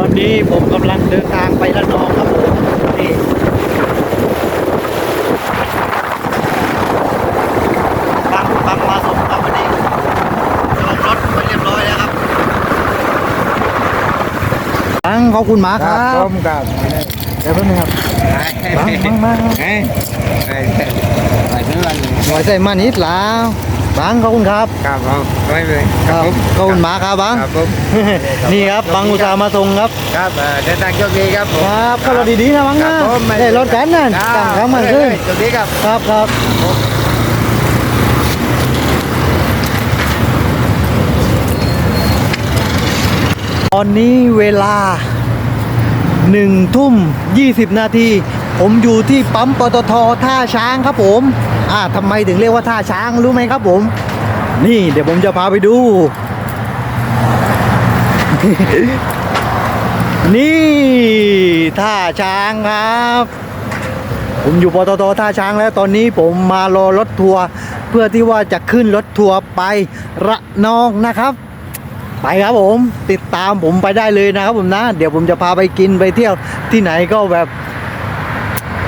อนนี้ผมกำลังเดินทางไประนองครับผมนี่บังบังมาส่งครับวันนี้จองรถมาเรียบร้อยแล้วครับบังขอบคุณมากครับผมครับเดี๋ยวแป๊บนึงครับบังบังบังเฮ้ยไปไปถึงวันหน่อยใส่มานิดแล้ว บังขอบคุณครับครับผมไม่เลยครับขอบคุณมากครับบังครับผมนี่ครับบังอุตส่าห์มาส่งครับครับเอ่อเดินทางโชคดีครับผมครับก็รถดีๆนะบังครันะบผมไม่ได้รถกันนั่นคต่ารังบครั้งมันเลขึ้นยโชคดีครับครับครับตอนนี้เวลาหนึ่งทุ่มยี่สิบนาที ผมอยู่ที่ปั๊มปตทท่าช้างครับผม อ่าทำไมถึงเรียกว่าท่าช้างรู้ไหมครับผม นี่เดี๋ยวผมจะพาไปดู นี่ท่าช้างครับ ผมอยู่ปตทท่าช้างแล้วตอนนี้ผมมารอรถทัวร์เพื่อที่ว่าจะขึ้นรถทัวร์ไประนองนะครับ ไปครับผมติดตามผมไปได้เลยนะครับผมนะ เดี๋ยวผมจะพาไปกินไปเที่ยวที่ไหนก็แบบ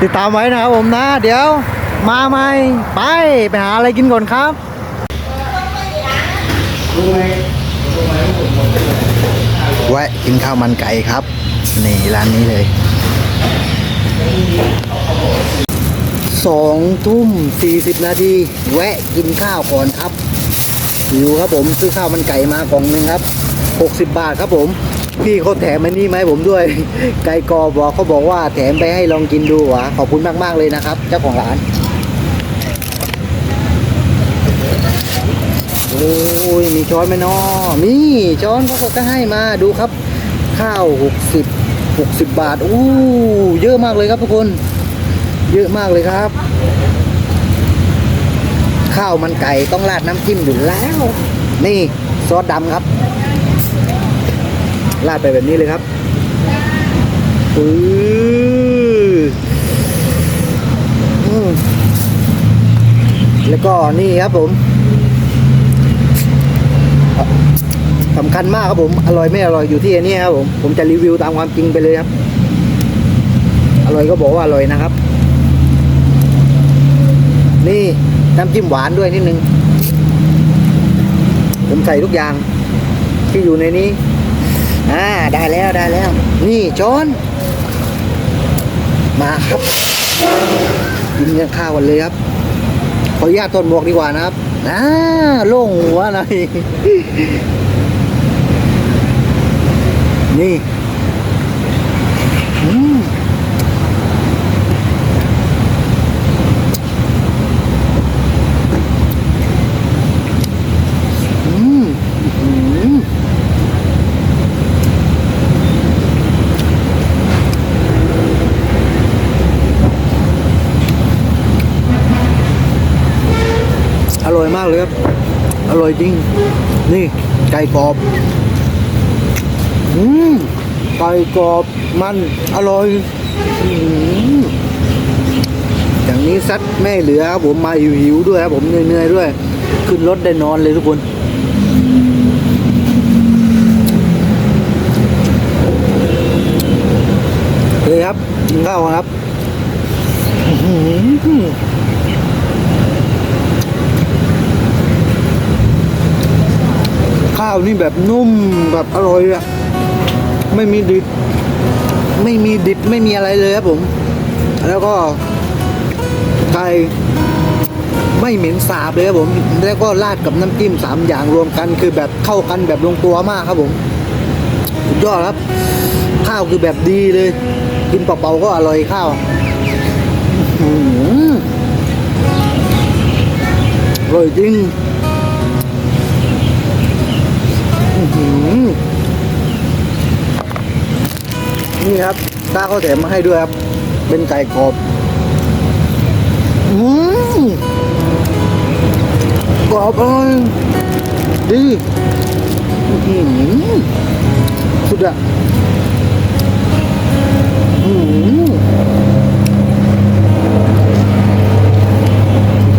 ติดตามไว้นะครับผมนะ เดี๋ยว มาไหมไปไปหาอะไรกินก่อนครับแวะกินข้าวมันไก่ครับนี่ร้านนี้เลยสองทุ่มสี่สิบนาทีแวะกินข้าวก่อนครับหิวครับผมซื้อข้าวมันไก่มากล่องหนึงครับหกสิบบาทครับผม พี่เขาแถมมันนี่มาให้ผมด้วย ไก่กรอบอกเขาบอกว่าแถมไปให้ลองกินดูหวะขอบคุณมาก ๆ เลยนะครับ เจ้าของร้าน โอ้ยมีช้อนไหมน้อนี่ช้อนเขาก็ให้มาดูครับ ข้าวหกสิบหกสิบบาทอู้เยอะมากเลยครับทุกคน เยอะมากเลยครับ ข้าวมันไก่ต้องราดน้ำจิ้มอยู่แล้ว นี่ซอสดำครับราดไปแบบนี้เลยครับปื้ออแล้วก็นี่ครับผม สำคัญมากครับผมอร่อยไม่อร่อยอยู่ที่อันนี้ครับผมผมจะรีวิวตามความจริงไปเลยครับ อร่อยก็บอกว่าอร่อยนะครับ นี่น้ำจิ้มหวานด้วยนิดนึง ผมใส่ทุกอย่าง ที่อยู่ในนี้อ่าได้แล้วได้แล้ว นี่ช้อนมาครับกินกันข้าวกันเลยครับขออนุญาตถอดหมวกดีกว่านะครับอ่าโล่งหัวหน่อย นี่อืมอืมอื้อหืออร่อยมากเลยครับ อร่อยจริง นี่ ไก่กรอบ อืมไก่กรอบมันอร่อยอืมอย่างนี้ซัดแม่เหลือครับผมมาหิวๆด้วยครับผมเหนื่อยๆด้วย ขึ้นรถได้นอนเลยทุกคนเลยครับกินข้าวครับอื้อหือข้าวนี่แบบนุ่มแบบอร่อยอะ ไม่มีดิบ ไม่มีดิบไม่มีอะไรเลยครับผม แล้วก็ไก่ไม่เหม็นสาบเลยครับผม แล้วก็ราดกับน้ำจิ้มสามอย่างรวมกัน คือแบบเข้ากันแบบลงตัวมากครับผมสุดยอดครับ ข้าวคือแบบดีเลย กินเปล่าๆก็อร่อยข้าวอื้อหืออร่อยจริง นี่ครับตาเขาแถมมาให้ด้วยครับ เป็นไก่กรอบอืมกรอบอร่อยดีอื้อหือสุดอะอืม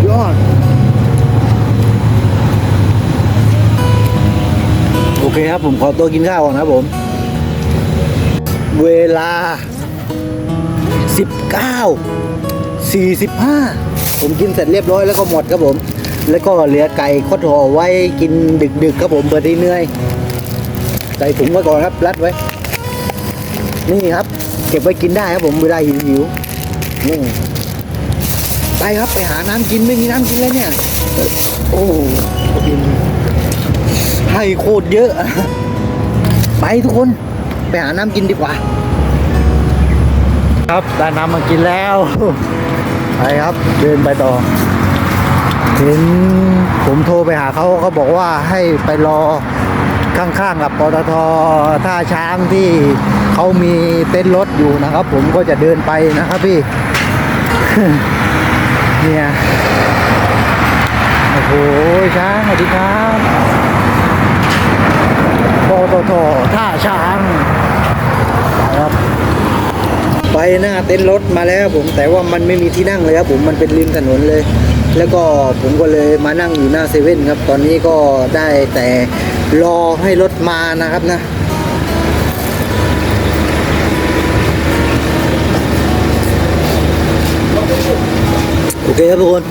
ยอด โอเคครับผมขอตัวกินข้าวก่อนนะครับผม เวลา 19 45 ผมกินเสร็จเรียบร้อยแล้วก็หมดครับผม แล้วก็เหลือไก่คดห่อไว้กินดึกๆครับผมเปิดที่เหนื่อยใส่ถุงไว้ก่อนครับรัดไว้ นี่ครับ เก็บไว้กินได้ครับผมเวลาหิวหิวๆนี่ไปครับไปหาน้ำกินไม่มีน้ำกินเลยเนี่ย โอ้กินให้โคตรเยอะ ไปทุกคน ไปหาน้ำกินดีกว่า ครับได้น้ำมากินแล้ว ไปครับ เดินไปต่อ เห็นผมโทรไปหาเขาเขาบอกว่าให้ไปรอข้างๆกับปตทท่าช้างที่เขามีเต้นท์รถอยู่นะครับ ผมก็จะเดินไปนะครับพี่ เนี่ย โอ้โหช้างสวัสดีครับ ปตทท่าช้างครับไปหน้าเต็นท์รถมาแล้วผมแต่ว่ามันไม่มีที่นั่งเลยครับผมมันเป็นริมถนนเลย แล้วก็ผมก็เลยมานั่งอยู่หน้าเซเว่นครับ ตอนนี้ก็ได้แต่รอให้รถมานะครับนะโอเคครับทุกคน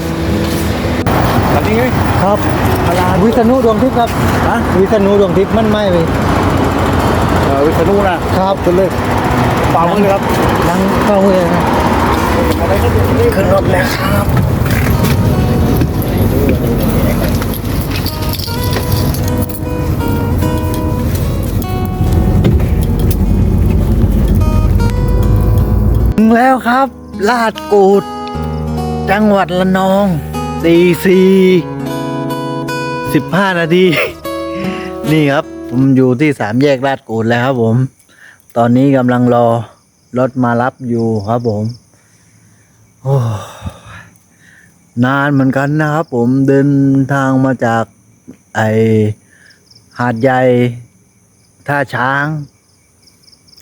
นนี้ไงครับอะไรวิษณุดวงทิพย์ครับฮะวิษณุดวงทิพย์มันไม่ไปเออวิษณุนะครับคุณเลยฝ่ามือเลยครับนั่งเข้าเลยนะขึ้นรถแล้วครับถึงแล้วครับ ลาดกูด จังหวัดละนอง ตีสี่สิบห้านาที นี่ครับ ผมอยู่ที่สามแยกลาดกูดแล้วครับผม ตอนนี้กำลังรอรถมารับอยู่ครับผม โอ้นานเหมือนกันนะครับผมเดินทางมาจากไอหาดใหญ่ท่าช้าง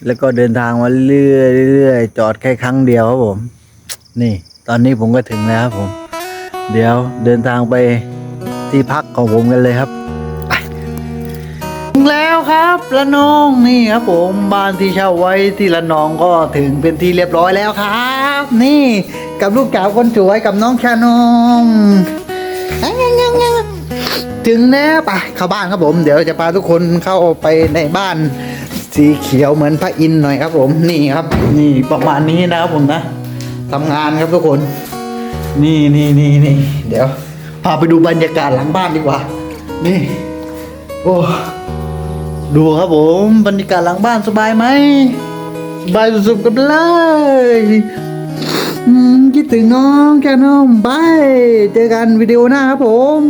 แล้วก็เดินทางมาเรื่อยๆเรื่อยๆจอดแค่ครั้งเดียวครับผม นี่ ตอนนี้ผมก็ถึงแล้วครับผม เดี๋ยวเดินทางไปที่พักของผมกันเลยครับไปถึงแล้วครับละนองนี่ครับผมบ้านที่เช่าไว้ที่ละนองก็ถึงเป็นที่เรียบร้อยแล้วครับ นี่กับลูกสาวคนสวยกับน้องชานองถึงแล้วไปเข้าบ้านครับผม เดี๋ยวจะพาทุกคนเข้าไปในบ้าน สีเขียวเหมือนพระอินทร์หน่อยครับผมนี่ครับ นี่ประมาณนี้นะครับผมนะทำงานครับทุกคน นี่นี่นี่นี่เดี๋ยว พาไปดูบรรยากาศหลังบ้านดีกว่า นี่ โอ้ ดูครับผมบรรยากาศหลังบ้านสบายไหมสบายสุดๆกันเลยคิดถึงน้องแค่น้องบายเจอกันวิดีโอหน้าครับผม